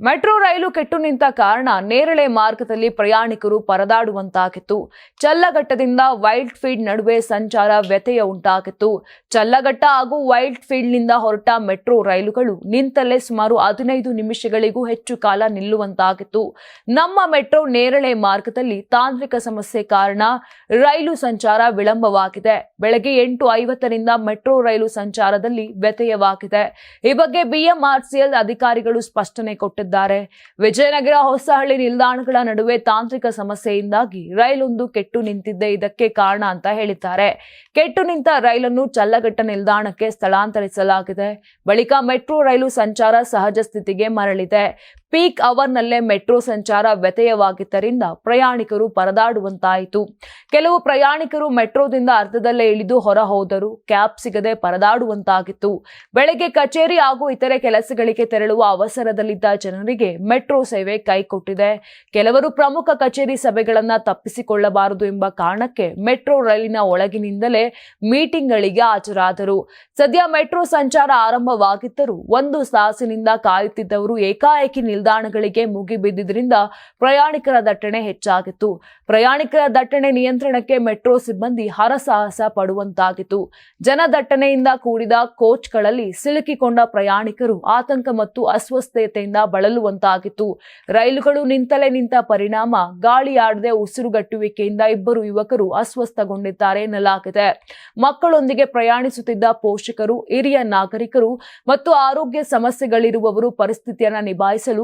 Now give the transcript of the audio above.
Metro ರೈಲು ಕೆಟ್ಟು ನಿಂತ ಕಾರಣ ನೇರಳೆ ಮಾರ್ಗದಲ್ಲಿ ಪ್ರಯಾಣಿಕರು ಪರದಾಡುವಂತಾಗಿತ್ತು. ಚಲ್ಲಘಟ್ಟದಿಂದ ವೈಲ್ಡ್ ಫೀಲ್ಡ್ ನಡುವೆ ಸಂಚಾರ ವ್ಯತ್ಯಯ ಉಂಟಾಗಿತ್ತು. ಚಲ್ಲಘಟ್ಟ ಹಾಗೂ ವೈಲ್ಡ್ ಫೀಲ್ಡ್ನಿಂದ ಹೊರಟ ಮೆಟ್ರೋ ರೈಲುಗಳು ನಿಂತಲ್ಲೇ ಸುಮಾರು ಹದಿನೈದು ನಿಮಿಷಗಳಿಗೂ ಹೆಚ್ಚು ಕಾಲ ನಿಲ್ಲುವಂತಾಗಿತ್ತು. ನಮ್ಮ ಮೆಟ್ರೋ ನೇರಳೆ ಮಾರ್ಗದಲ್ಲಿ ತಾಂತ್ರಿಕ ಸಮಸ್ಯೆ ಕಾರಣ ರೈಲು ಸಂಚಾರ ವಿಳಂಬವಾಗಿದೆ. ಬೆಳಗ್ಗೆ ಎಂಟು ಐವತ್ತರಿಂದ ಮೆಟ್ರೋ ರೈಲು ಸಂಚಾರದಲ್ಲಿ ವ್ಯತ್ಯಯವಾಗಿದೆ ಈ ಬಗ್ಗೆ ಬಿಎಂಆರ್ಸಿಎಲ್ ಅಧಿಕಾರಿಗಳು ಸ್ಪಷ್ಟನೆ ಕೊಟ್ಟಿದ್ದಾರೆ. ವಿಜಯನಗರ ಹೊಸಹಳ್ಳಿ ನಿಲ್ದಾಣಗಳ ನಡುವೆ ತಾಂತ್ರಿಕ ಸಮಸ್ಯೆಯಿಂದಾಗಿ ರೈಲೊಂದು ಕೆಟ್ಟು ನಿಂತಿದ್ದೆ ಇದಕ್ಕೆ ಕಾರಣ ಅಂತ ಹೇಳಿದ್ದಾರೆ. ಕೆಟ್ಟು ನಿಂತ ರೈಲನ್ನು ಚಲ್ಲಘಟ್ಟ ನಿಲ್ದಾಣಕ್ಕೆ ಸ್ಥಳಾಂತರಿಸಲಾಗಿದೆ. ಬಳಿಕ ಮೆಟ್ರೋ ರೈಲು ಸಂಚಾರ ಸಹಜ ಸ್ಥಿತಿಗೆ ಮರಳಿದೆ. ಪೀಕ್ ಅವರ್ನಲ್ಲೇ ಮೆಟ್ರೋ ಸಂಚಾರ ವ್ಯತ್ಯಯವಾಗಿದ್ದರಿಂದ ಪ್ರಯಾಣಿಕರು ಪರದಾಡುವಂತಾಯಿತು. ಕೆಲವು ಪ್ರಯಾಣಿಕರು ಮೆಟ್ರೋದಿಂದ ಅರ್ಧದಲ್ಲೇ ಇಳಿದು ಹೊರ ಹೋದರು ಕ್ಯಾಬ್ ಸಿಗದೆ ಪರದಾಡುವಂತಾಗಿತ್ತು. ಬೆಳಗ್ಗೆ ಕಚೇರಿ ಹಾಗೂ ಇತರೆ ಕೆಲಸಗಳಿಗೆ ತೆರಳುವ ಅವಸರದಲ್ಲಿದ್ದ ಜನರಿಗೆ ಮೆಟ್ರೋ ಸೇವೆ ಕೈಕೊಟ್ಟಿದೆ. ಕೆಲವರು ಪ್ರಮುಖ ಕಚೇರಿ ಸಭೆಗಳನ್ನ ತಪ್ಪಿಸಿಕೊಳ್ಳಬಾರದು ಎಂಬ ಕಾರಣಕ್ಕೆ ಮೆಟ್ರೋ ರೈಲಿನ ಒಳಗಿನಿಂದಲೇ ಮೀಟಿಂಗ್ಗಳಿಗೆ ಹಾಜರಾದರು. ಸದ್ಯ ಮೆಟ್ರೋ ಸಂಚಾರ ಆರಂಭವಾಗಿದ್ದರೂ ಒಂದು ಸಾಸಿನಿಂದ ಕಾಯುತ್ತಿದ್ದವರು ಏಕಾಏಕಿ ನಿಲ್ದಾಣಗಳಿಗೆ ಮುಗಿಬಿದ್ದಿದ್ದರಿಂದ ಪ್ರಯಾಣಿಕರ ದಟ್ಟಣೆ ಹೆಚ್ಚಾಗಿತ್ತು. ಪ್ರಯಾಣಿಕರ ದಟ್ಟಣೆ ನಿಯಂತ್ರಣಕ್ಕೆ ಮೆಟ್ರೋ ಸಿಬ್ಬಂದಿ ಹರಸಾಹಸ ಪಡುವಂತಾಗಿತ್ತು. ಜನದಟ್ಟಣೆಯಿಂದ ಕೂಡಿದ ಕೋಚ್ಗಳಲ್ಲಿ ಸಿಲುಕಿಕೊಂಡ ಪ್ರಯಾಣಿಕರು ಆತಂಕ ಮತ್ತು ಅಸ್ವಸ್ಥತೆಯಿಂದ ಬಳಲುವಂತಾಗಿತ್ತು. ರೈಲುಗಳು ನಿಂತಲೇ ನಿಂತ ಪರಿಣಾಮ, ಗಾಳಿಯಾಡದೆ ಉಸಿರುಗಟ್ಟುವಿಕೆಯಿಂದ ಇಬ್ಬರು ಯುವಕರು ಅಸ್ವಸ್ಥಗೊಂಡಿದ್ದಾರೆ ಎನ್ನಲಾಗಿದೆ. ಮಕ್ಕಳೊಂದಿಗೆ ಪ್ರಯಾಣಿಸುತ್ತಿದ್ದ ಪೋಷಕರು, ಹಿರಿಯ ನಾಗರಿಕರು ಮತ್ತು ಆರೋಗ್ಯ ಸಮಸ್ಯೆಗಳಿರುವವರು ಪರಿಸ್ಥಿತಿಯನ್ನು ನಿಭಾಯಿಸಲು